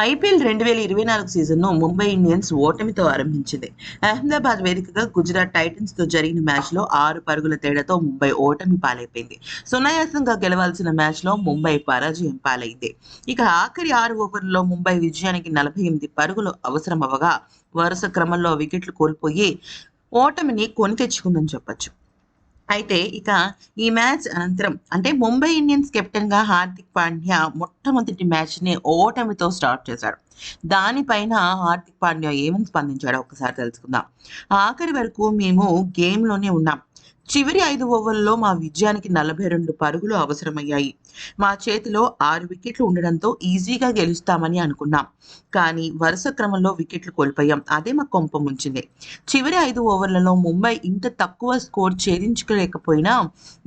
IPL రెండు వేల ఇరవై నాలుగు సీజన్ను ముంబై ఇండియన్స్ ఓటమితో ఆరంభించింది. అహ్మదాబాద్ వేదికగా గుజరాత్ టైటన్స్తో జరిగిన మ్యాచ్లో ఆరు పరుగుల తేడాతో ముంబై ఓటమి పాలైపోయింది. సునాయాసంగా గెలవాల్సిన మ్యాచ్లో ముంబై పరాజయం పాలైంది. ఇక ఆఖరి ఆరు ఓవర్లలో ముంబై విజయానికి నలభై ఎనిమిది పరుగులు అవసరం అవ్వగా వరుస క్రమంలో వికెట్లు కోల్పోయి ఓటమిని కొని తెచ్చుకుందని చెప్పొచ్చు. అయితే ఇక ఈ మ్యాచ్ అనంతరం అంటే ముంబై ఇండియన్స్ కెప్టెన్గా హార్దిక్ పాండ్యా మొట్టమొదటి మ్యాచ్ని ఓటమితో స్టార్ట్ చేశాడు. దానిపైన హార్దిక్ పాండ్యా ఏమని స్పందించాడో ఒకసారి తెలుసుకుందాం. ఆఖరి వరకు మేము గేమ్లోనే ఉన్నాం. చివరి ఐదు ఓవర్లలో మా విజయానికి నలభై రెండు పరుగులు అవసరమయ్యాయి. మా చేతిలో ఆరు వికెట్లు ఉండడంతో ఈజీగా గెలుస్తామని అనుకున్నాం. కానీ వరుస క్రమంలో వికెట్లు కోల్పోయాం. అదే మా కొంప ముంచింది. చివరి ఐదు ఓవర్లలో ముంబై ఇంత తక్కువ స్కోర్ ఛేదించుకోలేకపోయినా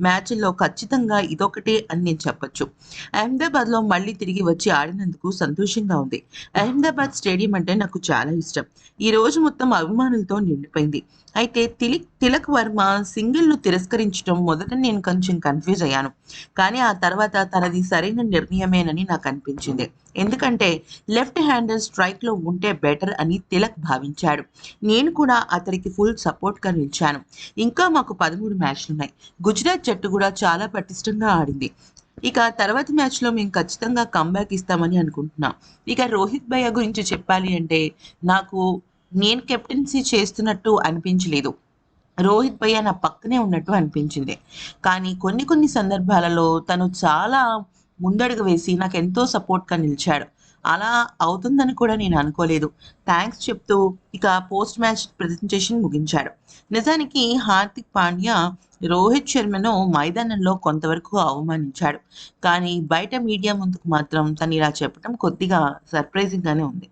మ్యాచ్ల్లో ఖచ్చితంగా ఇదొకటే అని నేను చెప్పొచ్చు. అహ్మదాబాద్లో మళ్ళీ తిరిగి వచ్చి ఆడినందుకు సంతోషంగా ఉంది. అహ్మదాబాద్ స్టేడియం అంటే నాకు చాలా ఇష్టం. ఈ రోజు మొత్తం అభిమానులతో నిండిపోయింది. అయితే తిలిక్ తిలక్ వర్మ సింగిల్ను తిరస్కరించడం మొదట నేను కొంచెం కన్ఫ్యూజ్ అయ్యాను. కానీ ఆ తర్వాత తనది సరైన నిర్ణయమేనని నాకు అనిపించింది. ఎందుకంటే లెఫ్ట్ హ్యాండర్ స్ట్రైక్లో ఉంటే బెటర్ అని తిలక్ భావించాడు. నేను కూడా అతనికి ఫుల్ సపోర్ట్గా నిలిచాను. ఇంకా మాకు పదమూడు మ్యాచ్లు ఉన్నాయి గుజరాత్ జట్టు కూడా చాలా పటిష్టంగా ఆడింది. ఇక తర్వాత మ్యాచ్లో మేము ఖచ్చితంగా కంబ్యాక్ ఇస్తామని అనుకుంటున్నాం. ఇక రోహిత్ భయ్య గురించి చెప్పాలి అంటే నాకు నేను కెప్టెన్సీ చేస్తున్నట్టు అనిపించలేదు. రోహిత్ భయ్య నా పక్కనే ఉన్నట్టు అనిపించింది. కానీ కొన్ని కొన్ని సందర్భాలలో తను చాలా ముందడుగు వేసి నాకు ఎంతో సపోర్ట్గా నిలిచాడు. అలా అవుతుందని కూడా నేను అనుకోలేదు. థ్యాంక్స్ చెప్తూ ఇక పోస్ట్ మ్యాచ్ ప్రజెంటేషన్ ముగించాడు. నిజానికి హార్దిక్ పాండ్యా రోహిత్ శర్మను మైదానంలో కొంతవరకు అవమానించాడు. కానీ బయట మీడియా ముందుకు మాత్రం తను ఇలా చెప్పడం కొద్దిగా సర్ప్రైజింగ్గానే ఉంది.